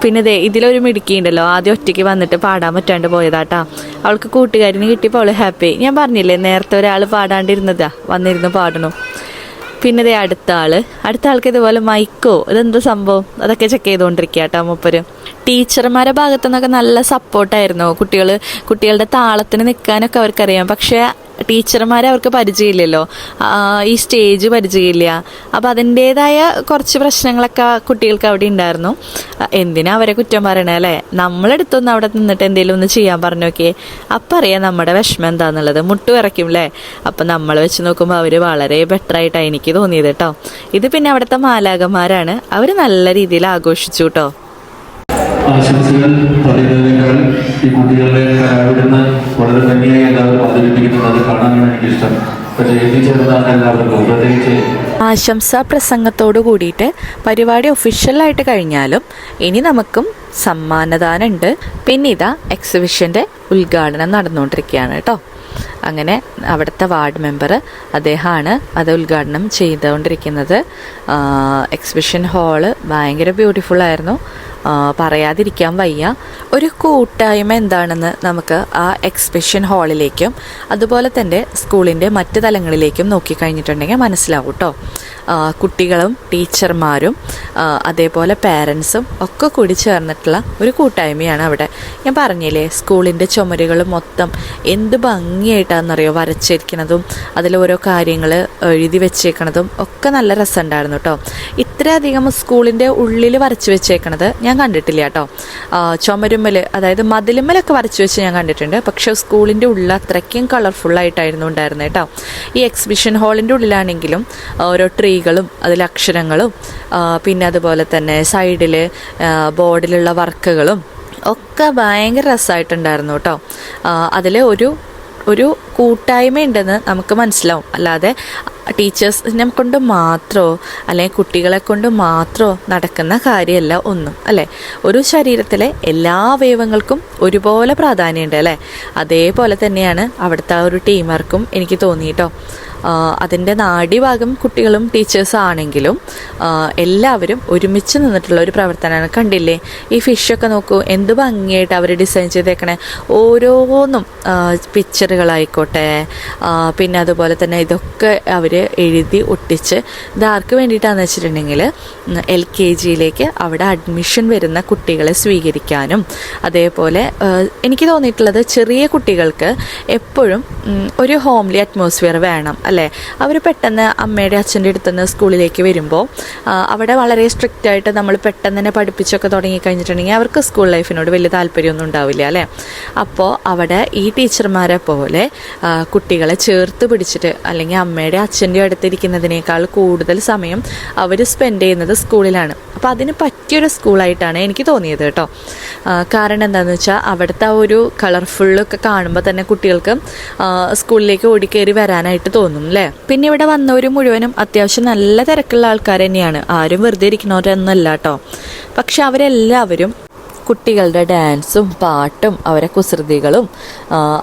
പിന്നെ ഇതേ ഇതിലൊരു മിടുക്കിയുണ്ടല്ലോ ആദ്യം ഒറ്റയ്ക്ക് വന്നിട്ട് പാടാൻ പറ്റാണ്ട് പോയതാട്ടാ. അവൾക്ക് കൂട്ടുകാരിന് കിട്ടിയപ്പോൾ അവൾ ഹാപ്പി ഞാൻ പറഞ്ഞില്ലേ നേരത്തെ ഒരാൾ പാടാണ്ടിരുന്നതാ. വന്നിരുന്ന് പാടണു. പിന്നെ ദേ അടുത്ത ആൾ അടുത്ത ആൾക്ക് ഇതുപോലെ മൈക്കോ ഇതെന്ത് സംഭവം? അതൊക്കെ ചെക്ക് ചെയ്തുകൊണ്ടിരിക്കുക കേട്ടോ മൂപ്പര്. ടീച്ചർമാരുടെ ഭാഗത്തു നിന്നൊക്കെ നല്ല സപ്പോർട്ടായിരുന്നു. കുട്ടികൾ കുട്ടികളുടെ താളത്തിന് നിൽക്കാനൊക്കെ അവർക്കറിയാം. പക്ഷേ ടീച്ചർമാരെ അവർക്ക് പരിചയമില്ലല്ലോ. ഈ സ്റ്റേജ് പരിചയമില്ല. അപ്പം അതിന്റേതായ കുറച്ച് പ്രശ്നങ്ങളൊക്കെ കുട്ടികൾക്ക് അവിടെ ഉണ്ടായിരുന്നു. എന്തിനാ അവരെ കുറ്റം പറയണേ അല്ലേ? നമ്മളെടുത്തൊന്ന് അവിടെ നിന്നിട്ട് എന്തെങ്കിലും ഒന്ന് ചെയ്യാൻ പറഞ്ഞു നോക്കിയേ. അപ്പം അറിയാം നമ്മുടെ വിഷമം എന്താന്നുള്ളത്. മുട്ടു വിറയ്ക്കും അല്ലേ? അപ്പം നമ്മൾ വെച്ച് നോക്കുമ്പോൾ അവർ വളരെ ബെറ്റർ ആയിട്ടാണ് എനിക്ക് തോന്നിയത് കേട്ടോ. ഇത് പിന്നെ അവിടുത്തെ മാലാകന്മാരാണ് അവർ നല്ല രീതിയിൽ ആഘോഷിച്ചു കേട്ടോ. ആശംസകൾ പറയുന്നതിനേക്കാൾ ഈ കുട്ടികളുടെ കലാവിടുന്ന് വളരെ ഭംഗിയായി എല്ലാവരും അവതരിപ്പിക്കുന്നത് അത് കാണാനാണ് എനിക്കിഷ്ടം. ആശംസാ പ്രസംഗത്തോടു കൂടിയിട്ട് പരിപാടി ഒഫീഷ്യലായിട്ട് കഴിഞ്ഞാലും ഇനി നമുക്കും സമ്മാനദാനമുണ്ട്. പിന്നെ ഇതാ എക്സിബിഷന്റെ ഉദ്ഘാടനം നടന്നുകൊണ്ടിരിക്കുകയാണ് കേട്ടോ. അങ്ങനെ അവിടുത്തെ വാർഡ് മെമ്പർ അദ്ദേഹമാണ് അത് ഉദ്ഘാടനം ചെയ്തുകൊണ്ടിരിക്കുന്നത്. എക്സിബിഷൻ ഹാൾ ഭയങ്കര ബ്യൂട്ടിഫുൾ ആയിരുന്നു പറയാതിരിക്കാൻ വയ്യ. ഒരു കൂട്ടായ്മ എന്താണെന്ന് നമുക്ക് ആ എക്സിബിഷൻ ഹാളിലേക്കും അതുപോലെ തന്നെ സ്കൂളിന്റെ മറ്റ് തലങ്ങളിലേക്കും നോക്കിക്കഴിഞ്ഞിട്ടുണ്ടെങ്കിൽ മനസ്സിലാവും കേട്ടോ കുട്ടികളും ടീച്ചർമാരും അതേപോലെ പാരൻസും ഒക്കെ കൂടി ചേർന്നിട്ടുള്ള ഒരു കൂട്ടായ്മയാണ് അവിടെ. ഞാൻ പറഞ്ഞില്ലേ സ്കൂളിന്റെ ചുമരുകൾ മൊത്തം എന്ത് ഭംഗിയായിട്ടാണെന്നറിയോ? വരച്ചിരിക്കുന്നതും അതിൽ ഓരോ കാര്യങ്ങൾ എഴുതി വെച്ചേക്കണതും ഒക്കെ നല്ല രസമുണ്ടായിരുന്നു കേട്ടോ. ഇത്രയധികം സ്കൂളിന്റെ ഉള്ളിൽ വരച്ച് വെച്ചേക്കണത് ഞാൻ കണ്ടിട്ടില്ല കേട്ടോ. ചുമരുമ്മൽ അതായത് മതിലുമ്മലൊക്കെ വരച്ച് വെച്ച് ഞാൻ കണ്ടിട്ടുണ്ട്. പക്ഷെ സ്കൂളിന്റെ ഉള്ളിൽ അത്രയ്ക്കും കളർഫുള്ളായിട്ടായിരുന്നു ഉണ്ടായിരുന്നത് കേട്ടോ. ഈ എക്സിബിഷൻ ഹാളിന്റെ ഉള്ളിലാണെങ്കിലും ഓരോ ട്രീകളും അതിൽ അക്ഷരങ്ങളും പിന്നെ അതുപോലെ തന്നെ സൈഡിൽ ബോർഡിലുള്ള വർക്കുകളും ഒക്കെ ഭയങ്കര രസമായിട്ടുണ്ടായിരുന്നു കേട്ടോ. അതിൽ ഒരു ഒരു കൂട്ടായ്മ ഉണ്ടെന്ന് നമുക്ക് മനസ്സിലാവും. അല്ലാതെ ടീച്ചേഴ്സിനെ കൊണ്ട് മാത്രമോ അല്ലെങ്കിൽ കുട്ടികളെ കൊണ്ട് മാത്രമോ നടക്കുന്ന കാര്യമല്ല ഒന്നും അല്ലേ? ഒരു ശരീരത്തിലെ എല്ലാ അവയവങ്ങൾക്കും ഒരുപോലെ പ്രാധാന്യമുണ്ട് അല്ലേ? അതേപോലെ തന്നെയാണ് അവിടുത്തെ ഒരു ടീം വർക്കും എനിക്ക് തോന്നിയിട്ടോ. അതിന്റെ നാഡീഭാഗം കുട്ടികളും ടീച്ചേഴ്സും ആണെങ്കിലും എല്ലാവരും ഒരുമിച്ച് നിന്നിട്ടുള്ള ഒരു പ്രവർത്തനമാണ്. കണ്ടില്ലേ? ഈ ഫിഷൊക്കെ നോക്കൂ എന്ത് ഭംഗിയായിട്ട് അവർ ഡിസൈൻ ചെയ്തേക്കണേ. ഓരോന്നും പിക്ചറുകളായിക്കോട്ടെ പിന്നെ അതുപോലെ തന്നെ ഇതൊക്കെ അവർ എഴുതി ഒട്ടിച്ച് ഇത് ആർക്ക് വേണ്ടിയിട്ടാണെന്ന് വെച്ചിട്ടുണ്ടെങ്കിൽ എൽ കെ ജിയിലേക്ക് അവിടെ അഡ്മിഷൻ വരുന്ന കുട്ടികളെ സ്വീകരിക്കാനും. അതേപോലെ എനിക്ക് തോന്നിയിട്ടുള്ളത് ചെറിയ കുട്ടികൾക്ക് എപ്പോഴും ഒരു ഹോംലി അറ്റ്മോസ്ഫിയർ വേണം അല്ലേ? അവർ പെട്ടെന്ന് അമ്മയുടെ അച്ഛന്റെ അടുത്ത് നിന്ന് സ്കൂളിലേക്ക് വരുമ്പോൾ അവിടെ വളരെ സ്ട്രിക്റ്റ് ആയിട്ട് നമ്മൾ പെട്ടെന്ന് തന്നെ പഠിപ്പിച്ചൊക്കെ തുടങ്ങി കഴിഞ്ഞിട്ടുണ്ടെങ്കിൽ അവർക്ക് സ്കൂൾ ലൈഫിനോട് വലിയ താല്പര്യമൊന്നും ഉണ്ടാവില്ല അല്ലേ? അപ്പോൾ അവിടെ ഈ ടീച്ചർമാരെ പോലെ കുട്ടികളെ ചേർത്ത് പിടിച്ചിട്ട് അല്ലെങ്കിൽ അമ്മയുടെ അച്ഛന്റെ അടുത്തിരിക്കുന്നതിനേക്കാൾ കൂടുതൽ സമയം അവർ സ്പെൻഡ് ചെയ്യുന്നത് സ്കൂളിലാണ് അപ്പോൾ അതിന് പറ്റിയൊരു സ്കൂളായിട്ടാണ് എനിക്ക് തോന്നിയത് കേട്ടോ. കാരണം എന്താണെന്ന് വെച്ചാൽ അവിടുത്തെ ആ ഒരു കളർഫുള്ളൊക്കെ കാണുമ്പോൾ തന്നെ കുട്ടികൾക്ക് സ്കൂളിലേക്ക് ഓടിക്കേറി വരാനായിട്ട് തോന്നും അല്ലേ പിന്നെ ഇവിടെ വന്നവർ മുഴുവനും അത്യാവശ്യം നല്ല തിരക്കുള്ള ആൾക്കാർ തന്നെയാണ്. ആരും വെറുതെ ഇരിക്കുന്നവരൊന്നല്ല കേട്ടോ. പക്ഷെ അവരെല്ലാവരും കുട്ടികളുടെ ഡാൻസും പാട്ടും അവരെ കുസൃതികളും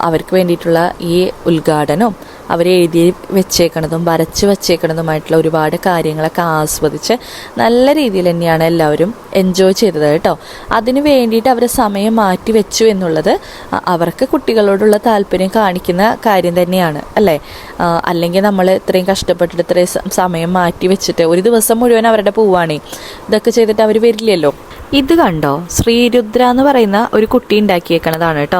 അവർക്ക് വേണ്ടിയിട്ടുള്ള ഈ ഉദ്ഘാടനവും അവരെ എഴുതി വെച്ചേക്കണതും വരച്ച് വെച്ചേക്കണതുമായിട്ടുള്ള ഒരുപാട് കാര്യങ്ങളൊക്കെ ആസ്വദിച്ച് നല്ല രീതിയിൽ തന്നെയാണ് എല്ലാവരും എൻജോയ് ചെയ്തത് കേട്ടോ. അതിന് വേണ്ടിയിട്ട് അവരെ സമയം മാറ്റി വെച്ചു എന്നുള്ളത് അവർക്ക് കുട്ടികളോടുള്ള താല്പര്യം കാണിക്കുന്ന കാര്യം തന്നെയാണ് അല്ലേ? അല്ലെങ്കിൽ നമ്മൾ ഇത്രയും കഷ്ടപ്പെട്ടിട്ട് ഇത്രയും സമയം മാറ്റി വെച്ചിട്ട് ഒരു ദിവസം മുഴുവൻ അവരുടെ പോവാണേ. ഇതൊക്കെ ചെയ്തിട്ട് അവർ വരില്ലല്ലോ. ഇത് കണ്ടോ? ശ്രീരുദ്ര എന്ന് പറയുന്ന ഒരു കുട്ടി ഉണ്ടാക്കിയേക്കണതാണ് കേട്ടോ.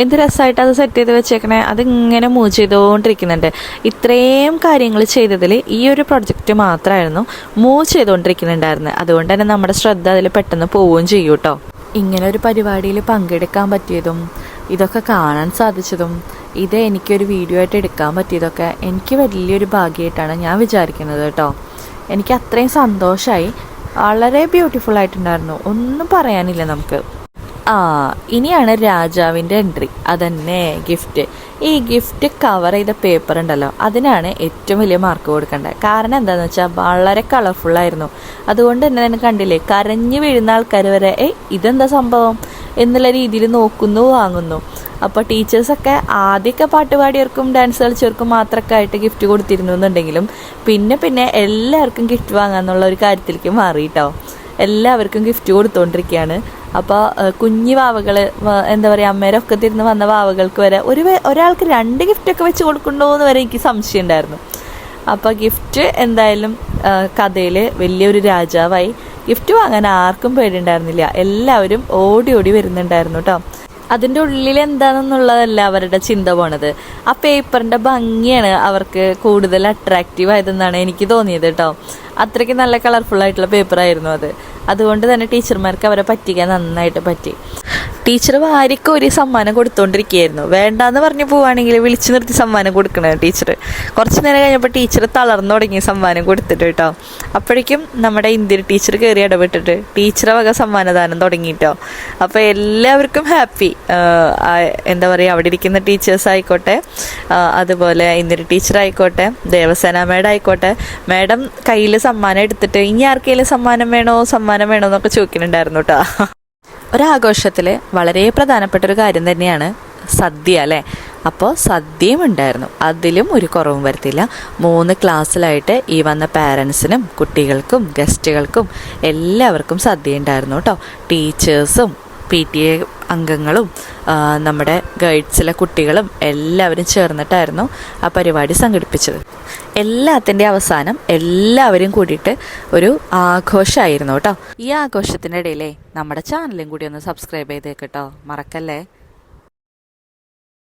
എന്ത് രസമായിട്ട് അത് സെറ്റ് ചെയ്ത് വെച്ചേക്കണേ? അത് ഇങ്ങനെ മൂവ് ചെയ്തുകൊണ്ടിരിക്കുന്നുണ്ട് ഇത്രയും കാര്യങ്ങൾ ചെയ്തതിൽ ഈ ഒരു പ്രൊജക്റ്റ് മാത്രമായിരുന്നു മൂവ് ചെയ്തുകൊണ്ടിരിക്കുന്നുണ്ടായിരുന്നത് അതുകൊണ്ട് തന്നെ നമ്മുടെ ശ്രദ്ധ അതിൽ പെട്ടെന്ന് പോവുകയും ചെയ്യും കേട്ടോ. ഇങ്ങനെ ഒരു പരിപാടിയിൽ പങ്കെടുക്കാൻ പറ്റിയതും ഇതൊക്കെ കാണാൻ സാധിച്ചതും ഇത് എനിക്കൊരു വീഡിയോ ആയിട്ട് എടുക്കാൻ പറ്റിയതൊക്കെ എനിക്ക് വലിയൊരു ഭാഗ്യമായിട്ടാണ് ഞാൻ വിചാരിക്കുന്നത് കേട്ടോ. എനിക്ക് അത്രയും സന്തോഷമായി വളരെ ബ്യൂട്ടിഫുൾ ആയിട്ടുണ്ടായിരുന്നു. ഒന്നും പറയാനില്ല നമുക്ക്. ആ ഇനിയാണ് രാജാവിന്റെ എൻട്രി അതന്നെ ഗിഫ്റ്റ് ഈ ഗിഫ്റ്റ് കവർ ചെയ്ത പേപ്പർ ഉണ്ടല്ലോ. അതിനാണ് ഏറ്റവും വലിയ മാർക്ക് കൊടുക്കേണ്ടത്. കാരണം എന്താണെന്ന് വെച്ചാൽ വളരെ കളർഫുൾ ആയിരുന്നു. അതുകൊണ്ട് തന്നെ തന്നെ കണ്ടില്ലേ കരഞ്ഞു വീഴുന്ന ആൾക്കാർ വരെ ഏ ഇതെന്താ സംഭവം? എന്നുള്ള രീതിയിൽ നോക്കുന്നു വാങ്ങുന്നു. അപ്പോൾ ടീച്ചേഴ്സൊക്കെ ആദ്യമൊക്കെ പാട്ട് പാടിയവർക്കും ഡാൻസ് കളിച്ചവർക്കും മാത്രമൊക്കെ ആയിട്ട് ഗിഫ്റ്റ് കൊടുത്തിരുന്നു എന്നുണ്ടെങ്കിലും പിന്നെ പിന്നെ എല്ലാവർക്കും ഗിഫ്റ്റ് വാങ്ങാന്നുള്ള ഒരു കാര്യത്തിലേക്ക് മാറി കേട്ടോ എല്ലാവർക്കും ഗിഫ്റ്റ് കൊടുത്തുകൊണ്ടിരിക്കുകയാണ് അപ്പോൾ കുഞ്ഞു വാവകൾ എന്താ പറയുക അമ്മേരെ ഒക്കെ തിരുന്ന് വന്ന വാവകൾക്ക് വരെ ഒരു ഒരാൾക്ക് രണ്ട് ഗിഫ്റ്റൊക്കെ വെച്ച് കൊടുക്കണ്ടോ എന്ന് വരെ എനിക്ക് സംശയം ഉണ്ടായിരുന്നു. അപ്പോൾ ഗിഫ്റ്റ് എന്തായാലും കഥയിൽ വലിയൊരു രാജാവായി. ഗിഫ്റ്റ് വാങ്ങാൻ ആർക്കും പേടിയുണ്ടായിരുന്നില്ല. എല്ലാവരും ഓടി ഓടി വരുന്നുണ്ടായിരുന്നു കേട്ടോ അതിന്റെ ഉള്ളിൽ എന്താണെന്നുള്ളതല്ല അവരുടെ ചിന്ത പോണത്. ആ പേപ്പറിന്റെ ഭംഗിയാണ് അവർക്ക് കൂടുതൽ അട്രാക്റ്റീവ് ആയതെന്നാണ് എനിക്ക് തോന്നിയത് കേട്ടോ. അത്രയ്ക്ക് നല്ല കളർഫുൾ ആയിട്ടുള്ള പേപ്പറായിരുന്നു അത്. അതുകൊണ്ട് തന്നെ ടീച്ചർമാർക്ക് അവരെ പറ്റിക്കാൻ നന്നായിട്ട് പറ്റി. ടീച്ചർ ഭാര്യയ്ക്ക് ഒരു സമ്മാനം കൊടുത്തോണ്ടിരിക്കുകയായിരുന്നു. വേണ്ടാന്ന് പറഞ്ഞു പോവാണെങ്കിൽ വിളിച്ചു നിർത്തി സമ്മാനം കൊടുക്കണേ ടീച്ചർ കുറച്ച് നേരം കഴിഞ്ഞപ്പോൾ ടീച്ചർ തളർന്നു തുടങ്ങി സമ്മാനം കൊടുത്തിട്ട് കേട്ടോ. അപ്പോഴേക്കും നമ്മുടെ ഇന്ത്യൻ ടീച്ചർ കയറി ഇടപെട്ടിട്ട് ടീച്ചറെ വക സമ്മാനദാനം തുടങ്ങിയിട്ടോ അപ്പോൾ എല്ലാവർക്കും ഹാപ്പി. എന്താ പറയുക അവിടെ ഇരിക്കുന്ന ടീച്ചേഴ്സ് ആയിക്കോട്ടെ അതുപോലെ ഇന്ത്യൻ ടീച്ചർ ആയിക്കോട്ടെ ദേവസേന മേഡം ആയിക്കോട്ടെ. മേഡം കയ്യിൽ സമ്മാനം എടുത്തിട്ട് ഇനി ആർക്കെങ്കിലും സമ്മാനം വേണോ സമ്മാനം വേണോ എന്നൊക്കെ ചോദിക്കുന്നുണ്ടായിരുന്നു കേട്ടോ. ഒരാഘോഷത്തിൽ വളരെ പ്രധാനപ്പെട്ട ഒരു കാര്യം തന്നെയാണ് സദ്യ അല്ലേ? അപ്പോൾ സദ്യയും ഉണ്ടായിരുന്നു. അതിലും ഒരു കുറവും വരുത്തില്ല മൂന്ന് ക്ലാസ്സിലായിട്ട് ഈ വന്ന പാരൻസിനും കുട്ടികൾക്കും ഗസ്റ്റുകൾക്കും എല്ലാവർക്കും സദ്യ ഉണ്ടായിരുന്നു കേട്ടോ. ടീച്ചേഴ്സും പി ടി എ അംഗങ്ങളും നമ്മുടെ ഗൈഡ്സിലെ കുട്ടികളും എല്ലാവരും ചേർന്നിട്ടായിരുന്നു ആ പരിപാടി സംഘടിപ്പിച്ചത്. എല്ലാത്തിന്റെ അവസാനം എല്ലാവരും കൂടിയിട്ട് ഒരു ആഘോഷമായിരുന്നു കേട്ടോ. ഈ ആഘോഷത്തിന്റെ ഇടയിലേ നമ്മുടെ ചാനലും കൂടി ഒന്ന് സബ്സ്ക്രൈബ് ചെയ്തേക്ക് മറക്കല്ലേ?